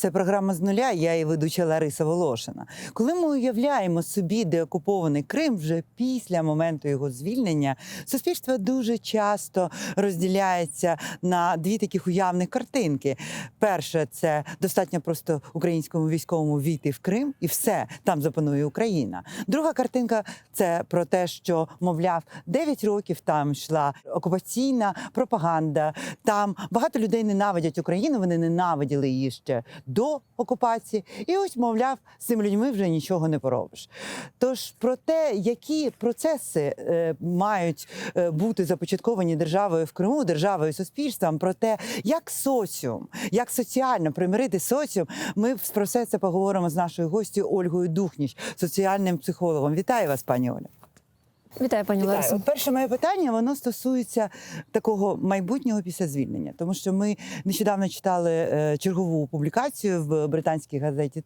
Це програма з нуля. Я і ведуча Лариса Волошина. Коли ми уявляємо собі деокупований Крим вже після моменту його звільнення, суспільство дуже часто розділяється на дві таких уявних картинки. Перше, це достатньо просто українському військовому війти в Крим, і все там запанує Україна. Друга картинка це про те, що мовляв 9 років там йшла окупаційна пропаганда. Там багато людей ненавидять Україну. Вони ненавиділи її ще до окупації. І ось, мовляв, з цими людьми вже нічого не поробиш. Тож про те, які процеси е, мають е, бути започатковані державою в Криму, державою суспільством, про те, як соціум, як соціально примирити соціум, ми про все це поговоримо з нашою гостю Ольгою Духніч, соціальним психологом. Вітаю вас, пані Оля. Вітаю, пані. Ларисо. Перше моє питання воно стосується такого майбутнього після звільнення, тому що ми нещодавно читали е, чергову публікацію в британській газеті.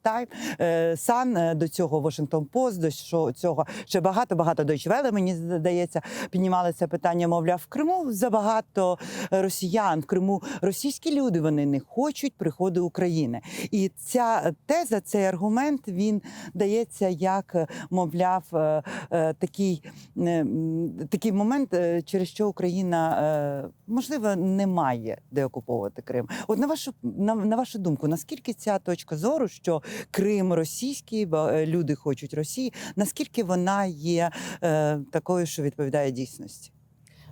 Е, Сан е, до цього Washington Post, до цього ще багато багато Deutsche Welle, мені здається, піднімали це питання. Мовляв, в Криму забагато росіян, в Криму російські люди вони не хочуть приходу України. І ця теза, цей аргумент він дається як, е, мовляв, е, е, такий е, такий момент, е, через що Україна е, можливо не має де окуповувати Крим. От на вашу на, на вашу думку, наскільки ця точка зору, що Крим російський, ба- е, люди хочуть Росії, наскільки вона є такою, що відповідає дійсності?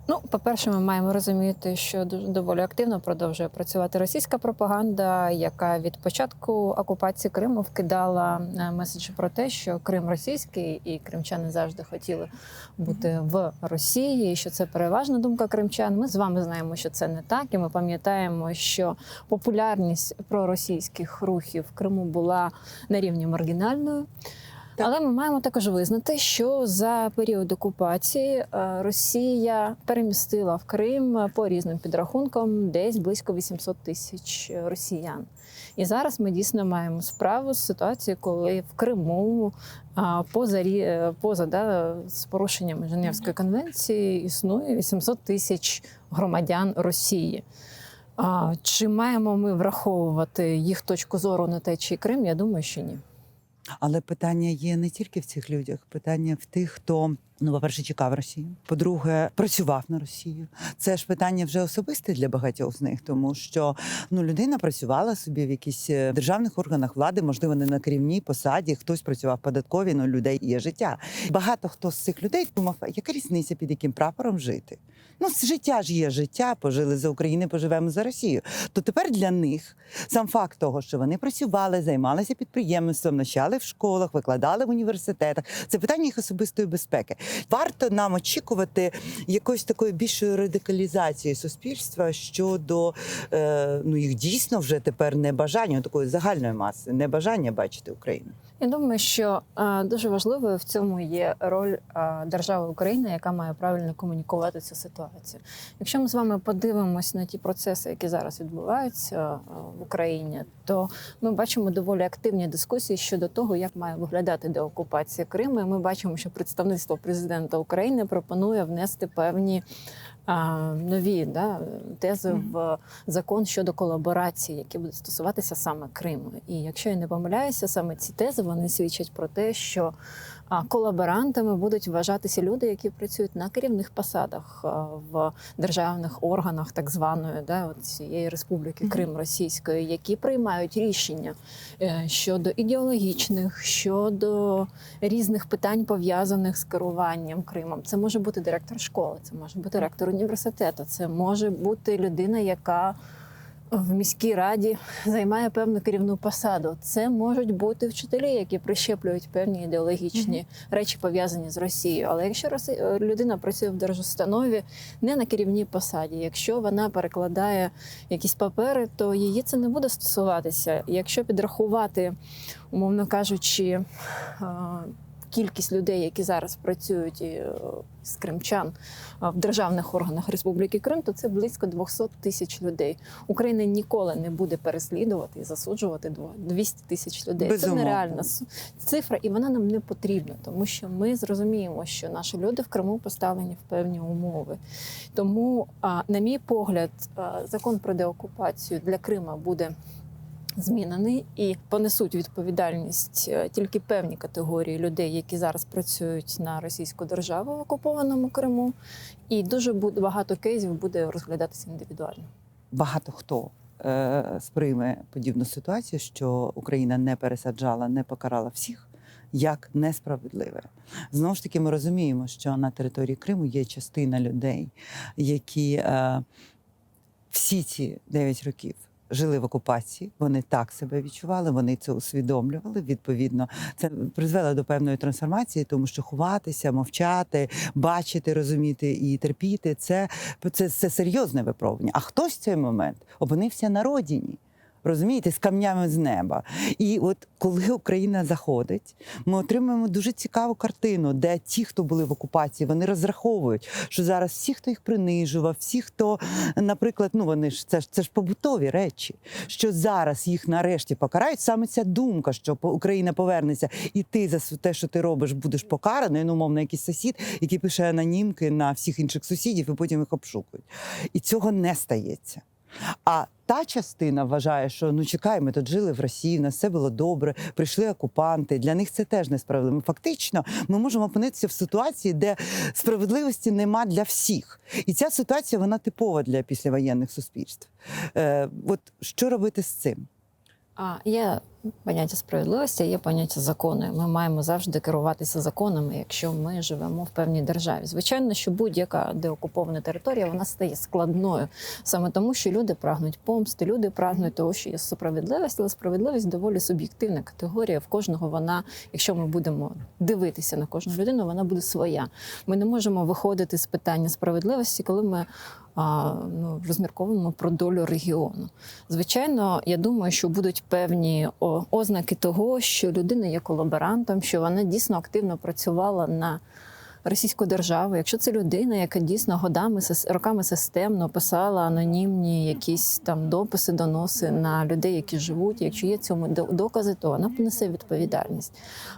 Ну, по-перше, ми маємо розуміти, що доволі активно продовжує працювати російська пропаганда, яка від початку окупації Криму вкидала е, меседжі про те, що Крим російський і кримчани завжди хотіли бути в Росії, і що це переважна думка кримчан. Ми з вами знаємо, що це не так, і ми пам'ятаємо, що популярність проросійських рухів в Криму була на рівні маргінальною. Так. Але ми маємо також визнати, що за період окупації е, Росія перемістила в Крим по різним підрахункам десь близько 800 тисяч росіян. І зараз ми дійсно маємо справу з ситуацією, коли в Криму поза, е, поза да, з порушеннями Женевської конвенції існує 800 тисяч громадян Росії. А, чи маємо ми враховувати їх точку зору на те, чи Крим? Я думаю, що ні. Але питання є не тільки в цих людях, питання в тих, хто. Ну, по-перше, чекав Росію. По-друге, працював на Росію. Це ж питання вже особисте для багатьох з них, тому що ну людина працювала собі в якихось е, державних органах влади, можливо, не на керівній посаді. Хтось працював в податковій, ну людей є життя. Багато хто з цих людей думав, яка різниця під яким прапором жити? Ну, життя ж є життя, пожили за Україну, поживемо за Росію. То тепер для них сам факт того, що вони працювали, займалися підприємництвом, навчали в школах, викладали в університетах. Це питання їх особистої безпеки. Варто нам очікувати якоїсь такої більшої радикалізації суспільства щодо е, ну їх дійсно вже тепер небажання такої загальної маси, небажання бачити Україну. Я думаю, що е, дуже важливою в цьому є роль е, держави України, яка має правильно комунікувати цю ситуацію. Якщо ми з вами подивимось на ті процеси, які зараз відбуваються в Україні, то ми бачимо доволі активні дискусії щодо того, як має виглядати деокупація Криму. І Ми бачимо, що представництво президента України пропонує внести певні. А, Нові да, тези Мгм. в закон щодо колаборації, які будуть стосуватися саме Криму. І якщо я не помиляюся, саме ці тези вони свідчать про те, що а, колаборантами будуть вважатися люди, які працюють на керівних посадах в державних органах так званої да, от цієї республіки. Крим Російської, які приймають рішення е, щодо ідеологічних, щодо різних питань пов'язаних з керуванням Кримом. Це може бути директор школи, це може бути ректор університету, це може бути людина, яка в міській раді займає певну керівну посаду. Це можуть бути вчителі, які прищеплюють певні ідеологічні речі пов'язані з Росією. Але якщо е, людина працює в держустанові не на керівній посаді, якщо вона перекладає якісь папери, то її це не буде стосуватися. Якщо підрахувати, умовно кажучи, е, кількість людей, які зараз працюють е, з кримчан е, в державних органах Республіки Крим, то це близько 200 тисяч людей. Україна ніколи не буде переслідувати і засуджувати дво- 200 тисяч людей. Безумовно. Це нереальна цифра, і вона нам не потрібна, тому що ми зрозуміємо, що наші люди в Криму поставлені в певні умови. Тому, на мій погляд, закон про деокупацію для Крима буде змінений і понесуть відповідальність е, тільки певні категорії людей, які зараз працюють на російську державу в окупованому Криму. І дуже багато кейсів буде розглядатися індивідуально. Багато хто е, сприйме подібну ситуацію, що Україна не пересаджала, не покарала всіх. Як несправедливе. Знову ж таки, ми розуміємо, що на території Криму є частина людей, які е, всі ці 9 років жили в окупації, вони так себе відчували, вони це усвідомлювали. Відповідно, це призвело до певної трансформації, тому що ховатися, мовчати, бачити, розуміти і терпіти це, це, це серйозне випробування. А хтось в цей момент опинився на родині. Розумієте, з камнями з неба. І от коли Україна заходить, ми отримуємо дуже цікаву картину, де ті, хто були в окупації, вони розраховують, що зараз всі, хто їх принижував, всі, хто, наприклад, ну вони ж це ж це ж побутові речі, що зараз їх нарешті покарають. Саме ця думка, що Україна повернеться, і ти за те, що ти робиш, будеш покараний. Ну, мовно, якийсь сусід, який пише анонімки на всіх інших сусідів, і потім їх обшукують. І цього не стається. А та частина вважає, що ну чекай, ми тут жили в Росії, на все було добре, прийшли окупанти. Для них це теж несправедливо. Фактично, ми можемо опинитися в ситуації, де справедливості нема для всіх. І ця ситуація вона типова для післявоєнних суспільств. Е, от що робити з цим? А є поняття справедливості, є поняття закону. Ми маємо завжди керуватися законами, якщо ми живемо в певній державі. Звичайно, що будь-яка деокупована територія вона стає складною саме тому, що люди прагнуть помсти, люди прагнуть того, що є справедливість, але справедливість доволі суб'єктивна категорія. В кожного вона, якщо ми будемо дивитися на кожну людину, вона буде своя. Ми не можемо виходити з питання справедливості, коли ми ну, розмірковуємо про долю регіону. Звичайно, я думаю, що будуть певні ознаки того, що людина є колаборантом, що вона дійсно активно працювала на російську державу. Якщо це людина, яка дійсно годами роками системно писала анонімні якісь там дописи, доноси на людей, які живуть. Якщо є цьому до- докази, то вона понесе відповідальність.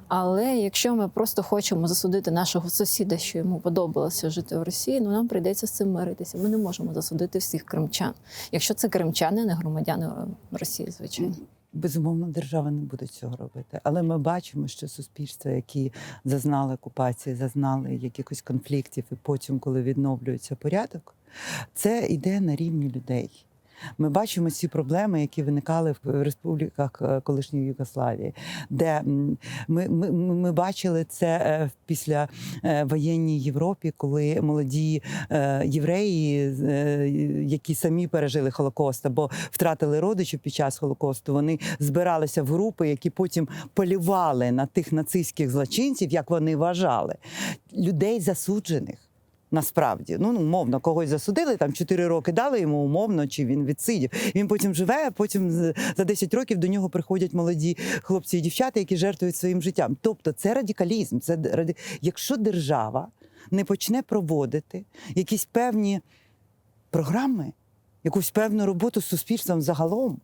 Але якщо ми просто хочемо засудити нашого сусіда, що йому подобалося жити в Росії, ну нам прийдеться з цим миритися. Ми не можемо засудити всіх кримчан. Якщо це кримчани, не громадяни Росії, звичайно. Безумовно, держава не буде цього робити. Але ми бачимо, що суспільства, які зазнали окупації, зазнали якихось конфліктів, і потім, коли відновлюється порядок, це йде на рівні людей. Ми бачимо ці проблеми, які виникали в республіках е, колишньої Югославії, де ми, ми, ми бачили це е, після е, Європі, коли молоді євреї, які самі пережили Холокост або втратили родичів під час Холокосту, вони збиралися в групи, які потім полювали на тих нацистських злочинців, як вони вважали, людей засуджених. Насправді, ну умовно, когось засудили, там 4 роки дали йому умовно, чи він відсидів. Він потім живе, а потім за 10 років до нього приходять молоді хлопці і дівчата, які жертвують своїм життям. Тобто це радикалізм. Це ради... Якщо держава не почне проводити якісь певні програми, якусь певну роботу з суспільством загалом,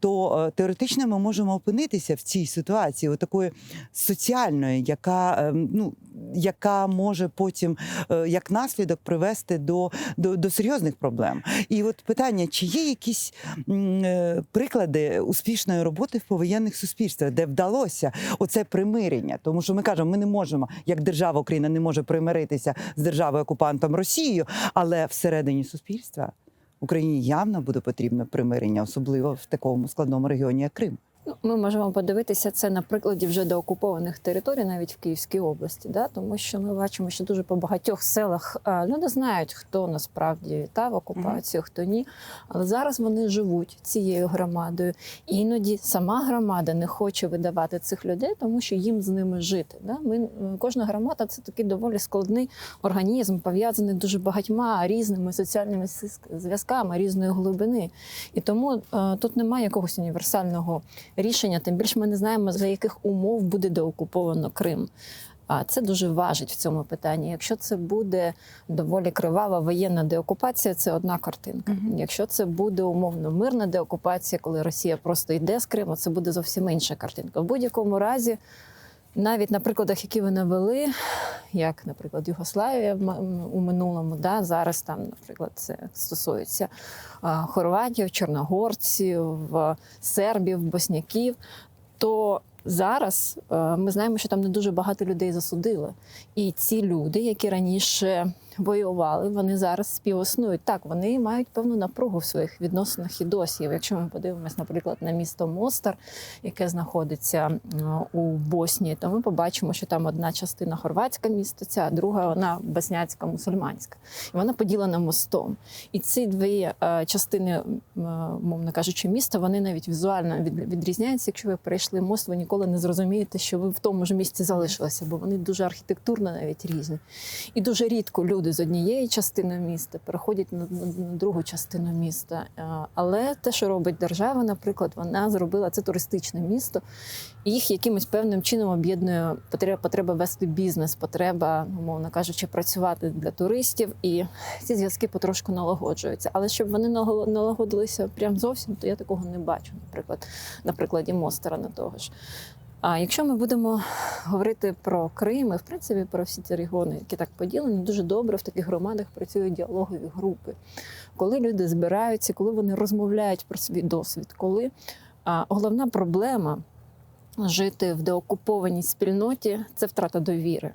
то е, теоретично ми можемо опинитися в цій ситуації, такої соціальної, яка, е, ну, яка може потім е, як наслідок привести до, до, до серйозних проблем. І от питання: чи є якісь е, приклади успішної роботи в повоєнних суспільствах, де вдалося оце примирення? Тому що ми кажемо, ми не можемо, як держава Україна не може примиритися з державою окупантом Росією, але всередині суспільства. Україні явно буде потрібно примирення, особливо в такому складному регіоні, як Крим. Ну, Ми можемо подивитися це на прикладі вже деокупованих територій, навіть в Київській області, да? тому що ми бачимо, що дуже по багатьох селах а, люди знають, хто насправді вітав окупацію, хто ні. Але зараз вони живуть цією громадою. Іноді сама громада не хоче видавати цих людей, тому що їм з ними жити. Да? Ми, кожна громада це такий доволі складний організм, пов'язаний дуже багатьма різними соціальними зв'язками різної глибини. І тому е, тут немає якогось універсального рішення, тим більше ми не знаємо, за яких умов буде деокуповано Крим. А це дуже важить в цьому питанні. Якщо це буде доволі кривава воєнна деокупація, це одна картинка. Мгм. Якщо це буде умовно мирна деокупація, коли Росія просто йде з Криму, це буде зовсім інша картинка. В будь-якому разі навіть на прикладах, які ви навели, як, наприклад, Югославія у минулому, да, зараз там, наприклад, це стосується хорватів, чорногорців, сербів, босняків, то зараз е, ми знаємо, що там не дуже багато людей засудили. І ці люди, які раніше воювали, вони зараз співіснують. Так, вони мають певну напругу в своїх відносинах і досі. Якщо ми подивимось, наприклад, на місто Мостар, яке знаходиться е, у Боснії, то ми побачимо, що там одна частина хорватська місто, ця друга вона босняцька, мусульманська. І вона поділена мостом. І ці дві е, частини, е, мовно кажучи, міста, вони навіть візуально відрізняються. Якщо ви перейшли мост, ви ніколи не зрозумієте, що ви в тому ж місці залишилися, бо вони дуже архітектурно навіть різні. І дуже рідко люди з однієї частини міста переходять на, другу частину міста. Е, Але те, що робить держава, наприклад, вона зробила це туристичне місто. І їх якимось певним чином об'єднує потреба, потреба вести бізнес, потреба, умовно кажучи, працювати для туристів. І ці зв'язки потрошку налагоджуються. Але щоб вони налагодилися прям зовсім, то я такого не бачу, наприклад, на прикладі Мостера на того ж. А якщо ми будемо говорити про Крим і в принципі про всі ці регіони, які так поділені, дуже добре в таких громадах працюють діалогові групи, коли люди збираються, коли вони розмовляють про свій досвід, коли а, головна проблема жити в деокупованій спільноті це втрата довіри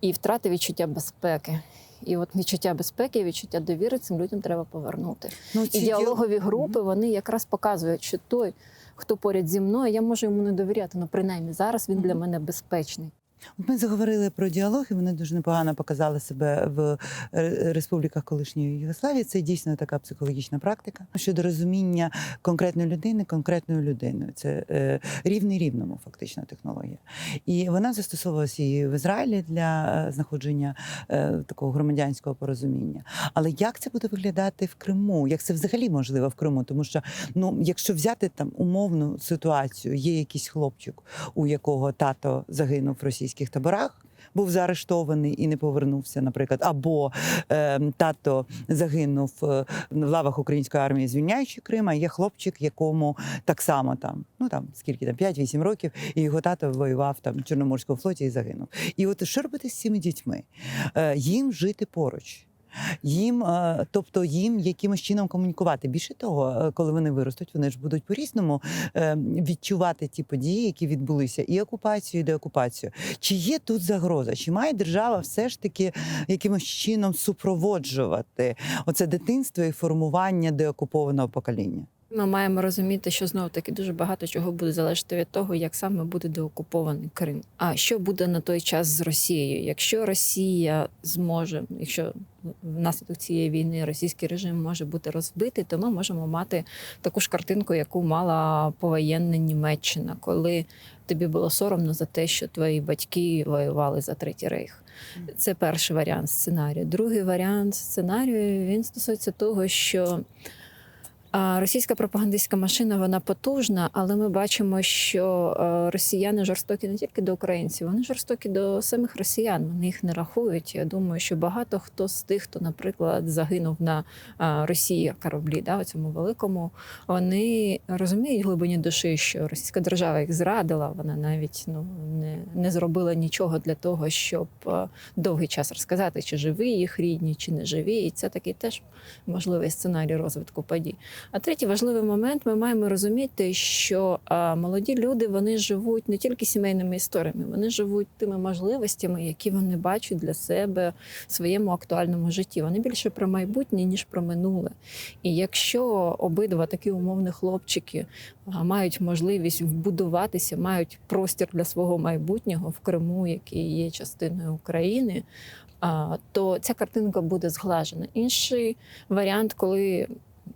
і втрата відчуття безпеки. І от відчуття безпеки, відчуття довіри цим людям треба повернути. Ну, І ці діал- діалогові групи вони якраз показують, що той, хто поряд зі мною, я можу йому не довіряти. Ну принаймні зараз він для мене безпечний. Ми заговорили про діалог, і вони дуже непогано показали себе в е, республіках колишньої Югославії. Це дійсно така психологічна практика щодо розуміння конкретної людини конкретною людиною. Це е, рівний рівному, фактично, технологія. І вона застосовувалася і в Ізраїлі для е, знаходження е, такого громадянського порозуміння. Але як це буде виглядати в Криму? Як це взагалі можливо в Криму? Тому що ну, якщо взяти там умовну ситуацію, є якийсь хлопчик, у якого тато загинув в російських таборах. Був заарештований і не повернувся, наприклад, або е, тато загинув е, в лавах української армії, звільняючи Крим, а є хлопчик, якому так само там, ну там скільки там 5-8 років, і його тато воював там в Чорноморському флоті і загинув. І от що робити з цими дітьми? Е, їм жити поруч. Їм, е, тобто їм якимось чином комунікувати. Більше того, е, коли вони виростуть, вони ж будуть по-різному е, відчувати ті події, які відбулися, і окупацію, і деокупацію. Чи є тут загроза? Чи має держава все ж таки якимось чином супроводжувати оце дитинство і формування деокупованого покоління? Ми маємо розуміти, що знову таки дуже багато чого буде залежати від того, як саме буде деокупований Крим. А що буде на той час з Росією? Якщо Росія зможе, якщо внаслідок цієї війни російський режим може бути розбитий, то ми можемо мати таку ж картинку, яку мала повоєнна Німеччина, коли тобі було соромно за те, що твої батьки воювали за третій рейх. Це перший варіант сценарію. Другий варіант сценарію він стосується того, що. Російська пропагандистська машина вона потужна, але ми бачимо, що е, росіяни жорстокі не тільки до українців, вони жорстокі до самих росіян. Вони їх не рахують. Я думаю, що багато хто з тих, хто, наприклад, загинув на Росії кораблі, да, у цьому великому, вони розуміють глибині душі, що російська держава їх зрадила. Вона навіть ну не, не зробила нічого для того, щоб е, довгий час розказати, чи живі їх рідні, чи не живі. І це такий теж можливий сценарій розвитку подій. А третій важливий момент: ми маємо розуміти, що молоді люди вони живуть не тільки сімейними історіями, вони живуть тими можливостями, які вони бачать для себе в своєму актуальному житті. Вони більше про майбутнє ніж про минуле. І якщо обидва такі умовні хлопчики мають можливість вбудуватися, мають простір для свого майбутнього в Криму, який є частиною України. То ця картинка буде зглажена. Інший варіант, коли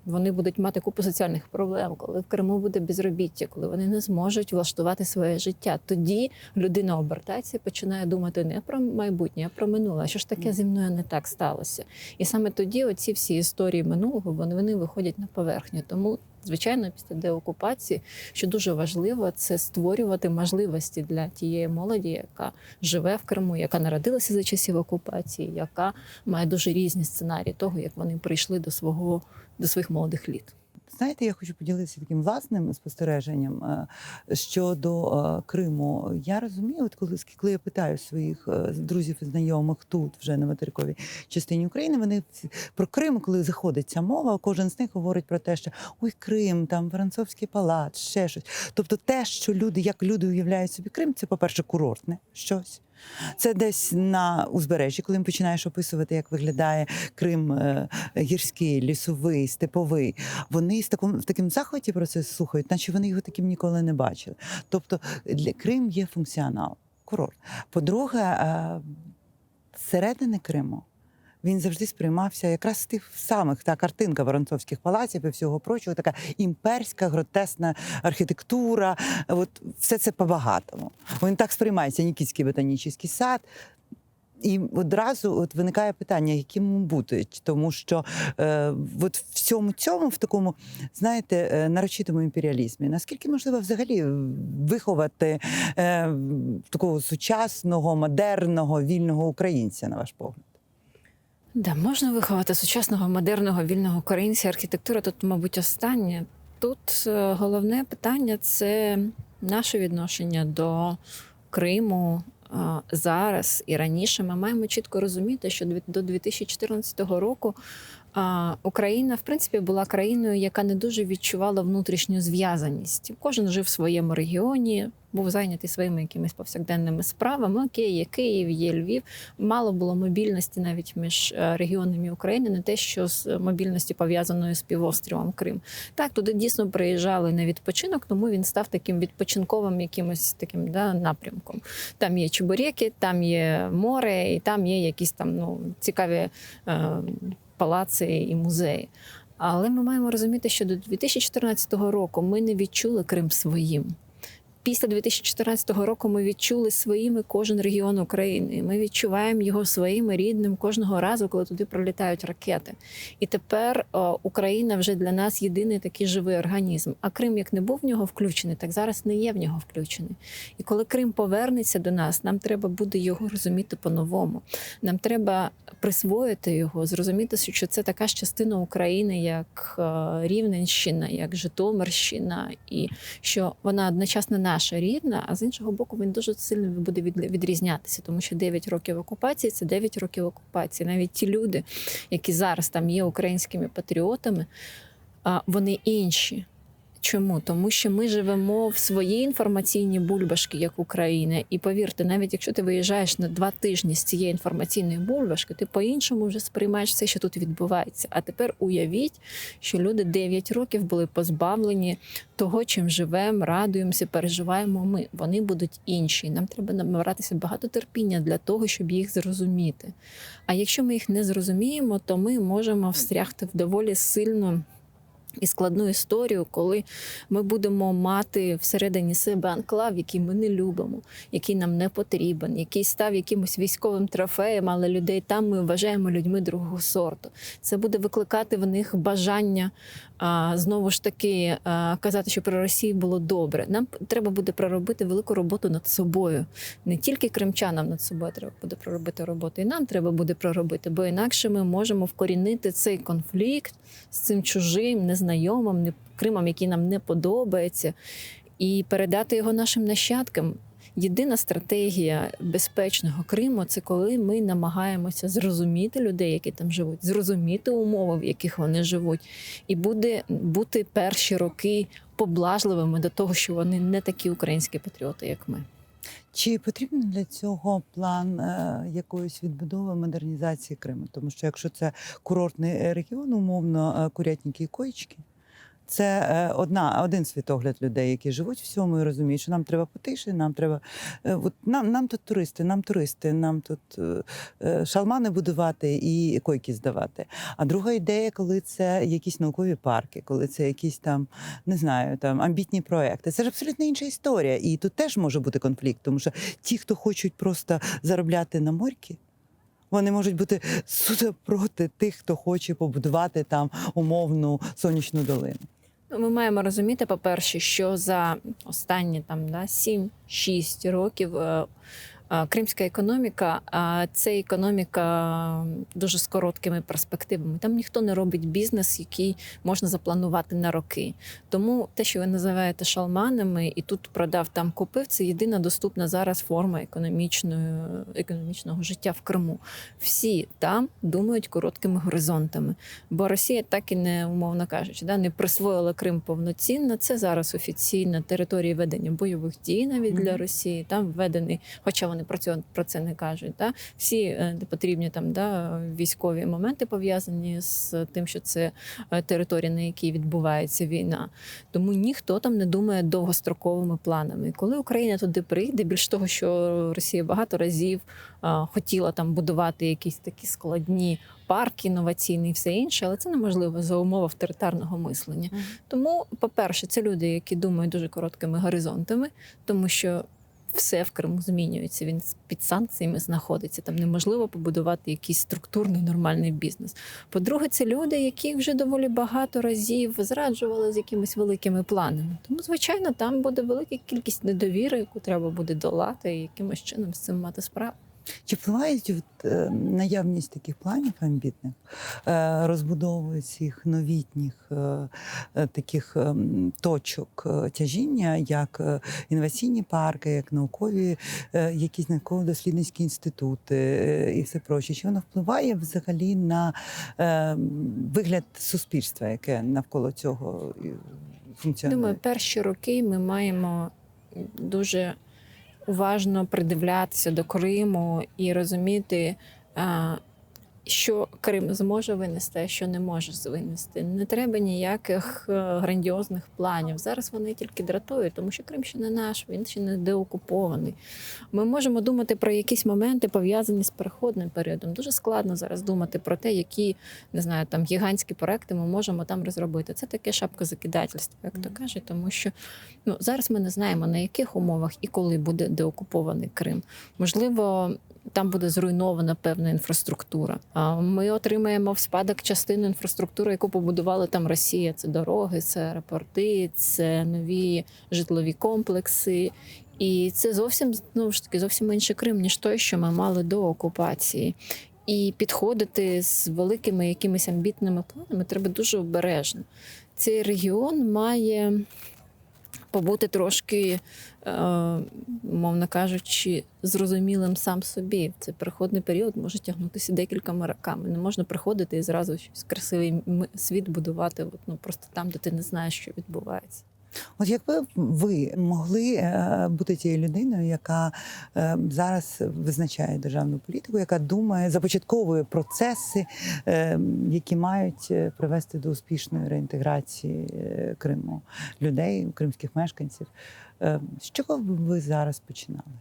вони будуть мати купу соціальних проблем, коли в Криму буде безробіття, коли вони не зможуть влаштувати своє життя. Тоді людина обертається і починає думати не про майбутнє, а про минуле. А що ж таке зі мною не так сталося? І саме тоді оці всі історії минулого вони, вони виходять на поверхню. Тому, звичайно, після деокупації, що дуже важливо, це створювати можливості для тієї молоді, яка живе в Криму, яка народилася за часів окупації, яка має дуже різні сценарії того, як вони прийшли до свого до своїх молодих літ. Знаєте, я хочу поділитися таким власним спостереженням е, щодо е, Криму. Я розумію, от коли, коли я питаю своїх е, друзів і знайомих тут, вже на материковій частині України, вони про Крим, коли заходить ця мова, кожен з них говорить про те, що ой, Крим, там Воронцовський палац, ще щось. Тобто, те, що люди, як люди уявляють собі Крим, це, по-перше, курортне щось. Це десь на узбережжі, коли починаєш описувати, як виглядає Крим е, гірський, лісовий, степовий. Вони з таком в такому захваті про це слухають, наче вони його таким ніколи не бачили. Тобто для Крим є функціонал, курорт. По-друге, середини Криму. Він завжди сприймався якраз з тих самих та картинка воронцовських палаців і всього прочого, така імперська, гротесна архітектура. От все це по-багатому. Він так сприймається Нікітський ботанічний сад. І одразу от виникає питання, яким бути, тому що е, от в цьому цьому, в такому, знаєте, е, нарочитому імперіалізмі, наскільки можливо взагалі виховати е, такого сучасного, модерного, вільного українця, на ваш погляд? Да, можна виховати сучасного модерного вільного українця. Архітектура тут, мабуть, останнє. Тут е, головне питання це наше відношення до Криму е, зараз і раніше. Ми маємо чітко розуміти, що до 2014 року Україна, в принципі, була країною, яка не дуже відчувала внутрішню зв'язаність. Кожен жив в своєму регіоні, був зайнятий своїми якимись повсякденними справами. Окей, є Київ, є Львів. Мало було мобільності навіть між е, регіонами України, не те, що з мобільності пов'язаною з півостровом Крим. Так, туди дійсно приїжджали на відпочинок, тому він став таким відпочинковим якимось таким да, напрямком. Там є чебуреки, там є море, і там є якісь там ну, цікаві е, палаци і музеї. Але ми маємо розуміти, що до 2014 року ми не відчули Крим своїм. Після 2014 року ми відчули своїми кожен регіон України. Ми відчуваємо його своїм рідним кожного разу, коли туди пролітають ракети. І тепер Україна вже для нас єдиний такий живий організм. А Крим, як не був в нього включений, так зараз не є в нього включений. І коли Крим повернеться до нас, нам треба буде його розуміти по-новому. Нам треба присвоїти його, зрозуміти, що це така ж частина України, як е, Рівненщина, як Житомирщина, і що вона одночасно наша рідна, а з іншого боку, він дуже сильно буде відрізнятися, тому що 9 років окупації це 9 років окупації. Навіть ті люди, які зараз там є українськими патріотами, вони інші. Чому? Тому що ми живемо в своїй інформаційній бульбашки, як Україна. І повірте, навіть якщо ти виїжджаєш на два тижні з цієї інформаційної бульбашки, ти по-іншому вже сприймаєш все, що тут відбувається. А тепер уявіть, що люди 9 років були позбавлені того, чим живемо, радуємося, переживаємо ми. Вони будуть інші. Нам треба набиратися багато терпіння для того, щоб їх зрозуміти. А якщо ми їх не зрозуміємо, то ми можемо встрягти в доволі сильну і складну історію, коли ми будемо мати всередині себе анклав, який ми не любимо, який нам не потрібен, який став якимось військовим трофеєм, але людей там ми вважаємо людьми другого сорту. Це буде викликати в них бажання а, знову ж таки а, казати, що про Росію було добре. Нам треба буде проробити велику роботу над собою. Не тільки кримчанам над собою треба буде проробити роботу, і нам треба буде проробити, бо інакше ми можемо вкорінити цей конфлікт з цим чужим, незнайомим, не- Кримом, який нам не подобається, і передати його нашим нащадкам. Єдина стратегія безпечного Криму це коли ми намагаємося зрозуміти людей, які там живуть, зрозуміти умови, в яких вони живуть, і буде бути перші роки поблажливими до того, що вони не такі українські патріоти, як ми. Чи потрібен для цього план е, якоїсь відбудови модернізації Криму? Тому що якщо це курортний е, регіон, умовно е, курятники і коїчки, це е, одна, один світогляд людей, які живуть в цьому і розуміють, що нам треба потише, нам треба. е, от, нам, нам тут туристи, нам туристи, нам тут е, шалмани будувати і койки здавати. А друга ідея, коли це якісь наукові парки, коли це якісь там не знаю, там амбітні проекти. Це ж абсолютно інша історія. І тут теж може бути конфлікт, тому що ті, хто хочуть просто заробляти на морьки. Вони можуть бути суто проти тих, хто хоче побудувати там умовну сонячну долину. Ну, Ми маємо розуміти, по-перше, що за останні там да, 7-6 років е, Кримська економіка, а це економіка дуже з короткими перспективами. Там ніхто не робить бізнес, який можна запланувати на роки. Тому те, що ви називаєте шалманами, і тут продав, там купив, це єдина доступна зараз форма економічної, економічного життя в Криму. Всі там думають короткими горизонтами. Бо Росія так і не, умовно кажучи, да, не присвоїла Крим повноцінно. Це зараз офіційна територія ведення бойових дій навіть для Росії. Там введений, хоча вони про це про це не кажуть. Да? Всі е, потрібні там да, військові моменти пов'язані з тим, що це е, територія, на якій відбувається війна. Тому ніхто там не думає довгостроковими планами. Коли Україна туди прийде, більш того, що Росія багато разів а, хотіла там будувати якісь такі складні парки інноваційні і все інше, але це неможливо за умов авторитарного мислення. Мгм. Тому, по-перше, це люди, які думають дуже короткими горизонтами, тому що все в Криму змінюється. Він під санкціями знаходиться. Там неможливо побудувати якийсь структурний нормальний бізнес. По-друге, це люди, які вже доволі багато разів зраджували з якимись великими планами. Тому, звичайно, там буде велика кількість недовіри, яку треба буде долати і якимось чином з цим мати справу. Чи впливають от, е, наявність таких планів амбітних, е, розбудови цих новітніх е, е, таких ем, точок е, тяжіння, як е, інноваційні парки, як наукові, е, якісь науково-дослідницькі інститути е, і все проще? Чи воно впливає взагалі на е, вигляд суспільства, яке навколо цього функціонує? Думаю, перші роки ми маємо дуже уважно придивлятися до Криму і розуміти, що Крим зможе винести, а що не може винести. Не треба ніяких е, грандіозних планів. Зараз вони тільки дратують, тому що Крим ще не наш, він ще не деокупований. Ми можемо думати про якісь моменти, пов'язані з переходним періодом. Дуже складно зараз думати про те, які не знаю, там гігантські проекти ми можемо там розробити. Це таке шапкозакидательство, як то кажуть, тому що ну зараз ми не знаємо на яких умовах і коли буде деокупований Крим. Можливо, там буде зруйнована певна інфраструктура. А ми отримаємо в спадок частину інфраструктури, яку побудували там Росія. Це дороги, це аеропорти, це нові житлові комплекси. І це зовсім знову ж таки зовсім інший Крим, ніж той, що ми мали до окупації. І підходити з великими якимись амбітними планами треба дуже обережно. Цей регіон має побути трошки, е, мовно кажучи, зрозумілим сам собі. Цей переходний період може тягнутися декількома роками. Не можна приходити і зразу щось красивий світ будувати, ну просто там, де ти не знаєш, що відбувається. От якби ви могли е, бути тією людиною, яка е, зараз визначає державну політику, яка думає, започатковує процеси, е, які мають привести до успішної реінтеграції Криму людей, кримських мешканців. З чого б ви зараз починали?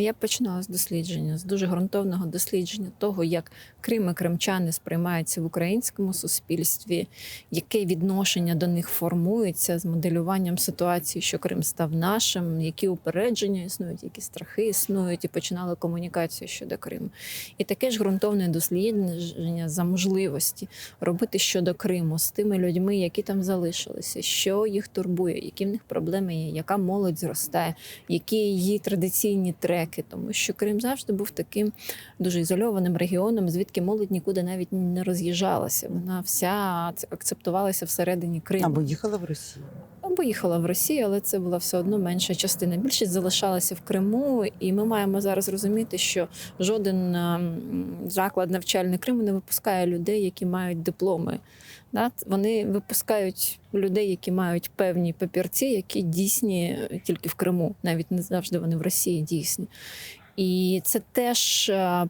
Я починала з дослідження, з дуже ґрунтовного дослідження того, як Крим і кримчани сприймаються в українському суспільстві, яке відношення до них формується з моделюванням ситуації, що Крим став нашим, які упередження існують, які страхи існують, і починали комунікацію щодо Криму. І таке ж ґрунтовне дослідження за можливості робити щодо Криму з тими людьми, які там залишилися, що їх турбує, які в них проблеми є, яка молодь зростає, які її традиційні треки, тому що Крим завжди був таким дуже ізольованим регіоном, звідки молодь нікуди навіть не роз'їжджалася. Вона вся акцептувалася всередині Криму. Або їхала в Росію? Або їхала в Росію, але це була все одно менша частина. Більшість залишалася в Криму, і ми маємо зараз розуміти, що жоден ем, заклад навчальний Криму не випускає людей, які мають дипломи. Да? Вони випускають людей, які мають певні папірці, які дійсні тільки в Криму, навіть не завжди вони в Росії дійсні. І це теж, е, е,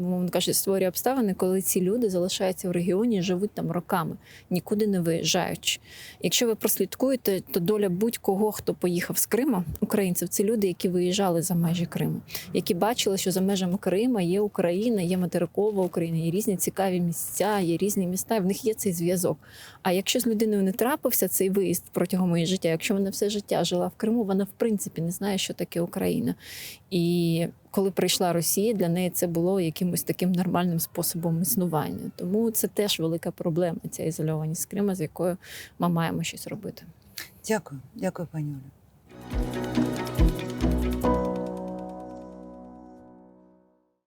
мовно кажучи, створює обставини, коли ці люди залишаються в регіоні і живуть там роками, нікуди не виїжджаючи. Якщо ви прослідкуєте, то доля будь-кого, хто поїхав з Криму, українців, це люди, які виїжджали за межі Криму, які бачили, що за межами Крима є Україна, є материкова Україна, є різні цікаві місця, є різні міста, і в них є цей зв'язок. А якщо з людиною не трапився цей виїзд протягом її життя, якщо вона все життя жила в Криму, вона в принципі не знає, що таке Україна. І коли прийшла Росія, для неї це було якимось таким нормальним способом існування. Тому це теж велика проблема, ця ізольованість Крима, з якою ми маємо щось робити. Дякую, дякую, пані Оля.